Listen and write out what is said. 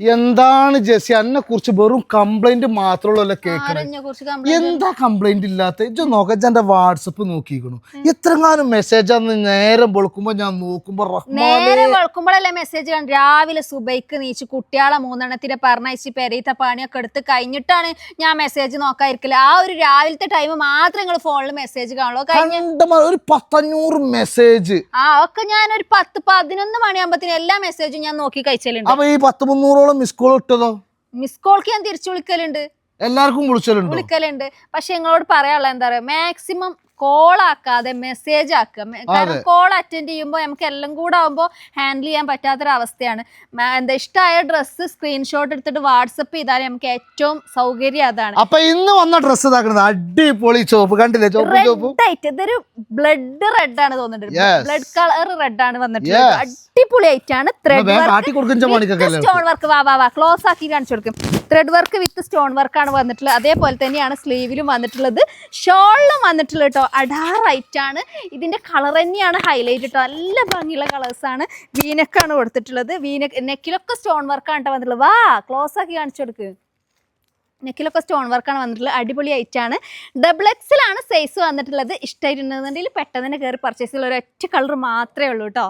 എന്താണ് ജെസ്സി? എന്നെ കുറിച്ച് വെറും കംപ്ലൈന്റ് മാത്രമുള്ള കേൾക്കുന്നത് എന്താ കംപ്ലൈന്റ് ഇല്ലാത്ത? നോക്കാൻ നോക്ക എന്റെ വാട്സപ്പ് നോക്കിക്കണു. എത്രങ്ങാനും മെസ്സേജ് അന്ന് നേരം വെളുക്കുമ്പോ ഞാൻ നോക്കുമ്പോ നേരം വെളുക്കുമ്പോഴല്ലേ മെസ്സേജ് കണ്ട്? രാവിലെ സുബൈക്ക് നീച്ച് കുട്ടികളെ മൂന്നെണ്ണത്തിന്റെ പറഞ്ഞയച്ച് പെരീത്ത പണിയൊക്കെ എടുത്ത് കഴിഞ്ഞിട്ടാണ് ഞാൻ മെസ്സേജ് നോക്കാതിരിക്കില്ല ആ ഒരു രാവിലത്തെ ടൈം മാത്രം നിങ്ങൾ ഫോണിൽ മെസ്സേജ് കാണുള്ളൂ. കഴിഞ്ഞ ഒരു പത്തഞ്ഞൂറ് മെസ്സേജ് ആ ഒക്കെ ഞാൻ ഒരു പത്ത് പതിനൊന്ന് മണിയാകുമ്പത്തിന് എല്ലാ മെസ്സേജും ഞാൻ നോക്കി കഴിച്ചലുണ്ട്. അപ്പൊ ഈ പത്ത് മുന്നൂറോളം മിസ് കോൾ ഇട്ടതോ? മിസ് കോൾക്ക് ഞാൻ തിരിച്ചു വിളിക്കലുണ്ട്. എല്ലാവർക്കും വിളിച്ചലുണ്ട്? വിളിക്കലുണ്ട്. പക്ഷെ നിങ്ങളോട് പറയാനുള്ള എന്താ പറയാ മാക്സിമം കോൾ ആക്കാതെ മെസ്സേജ് ആക്കുക കാരണം കോൾ അറ്റൻഡ് ചെയ്യുമ്പോൾ നമുക്ക് എല്ലാം കൂടെ ആകുമ്പോൾ ഹാൻഡിൽ ചെയ്യാൻ പറ്റാത്തൊരവസ്ഥയാണ്. എന്താ ഇഷ്ടമായ ഡ്രസ്സ് സ്ക്രീൻഷോട്ട് എടുത്തിട്ട് വാട്സപ്പ് ചെയ്താൽ നമുക്ക് ഏറ്റവും സൗകര്യം അതാണ്. അപ്പൊ ഇന്ന് വന്ന ഡ്രസ്സ് അടിപൊളി ചോപ്പ് കണ്ടില്ലേ? ഇതൊരു ബ്ലഡ് റെഡ് ആണ് തോന്നുന്നുണ്ട്. ബ്ലഡ് കളർ റെഡ് ആണ് വന്നിട്ടുള്ളത്. അടിപൊളി ആയിട്ടാണ് ത്രെഡ് വർക്ക് സ്റ്റോൺ വർക്ക് വാ വാ വാ. ക്ലോസ് ആക്കി കാണിച്ചു കൊടുക്കും. ത്രെഡ് വർക്ക് വിത്ത് സ്റ്റോൺ വർക്കാണ് വന്നിട്ടുള്ളത് അതേപോലെ തന്നെയാണ് സ്ലീവിലും വന്നിട്ടുള്ളത്. ഷോളിലും വന്നിട്ടുള്ളത് കേട്ടോ അഡാറൈറ്റ് ആണ്. ഇതിന്റെ കളർ തന്നെയാണ് ഹൈലൈറ്റ് കേട്ടോ നല്ല ഭംഗിയുള്ള കളേഴ്സ് ആണ്. വീനക്കാണ് കൊടുത്തിട്ടുള്ളത്. വീനക്ക് നെക്കിലൊക്കെ സ്റ്റോൺ വർക്കാണ് കേട്ടോ വന്നിട്ടുള്ളത്. വാ ക്ലോസ് ആക്കി കാണിച്ചു കൊടുക്ക്. നെക്കിലൊക്കെ സ്റ്റോൺ വർക്കാണ് വന്നിട്ടുള്ളത് അടിപൊളി ആണ്. ഡബിൾ എക്സിലാണ് സൈസ് വന്നിട്ടുള്ളത്. ഇഷ്ടമായിട്ടുണ്ടെന്നുണ്ടെങ്കിൽ പെട്ടെന്ന് കയറി പർച്ചേസ് ചെയ്യുന്ന ഒരു ഒറ്റ കളർ മാത്രമേ ഉള്ളൂ കേട്ടോ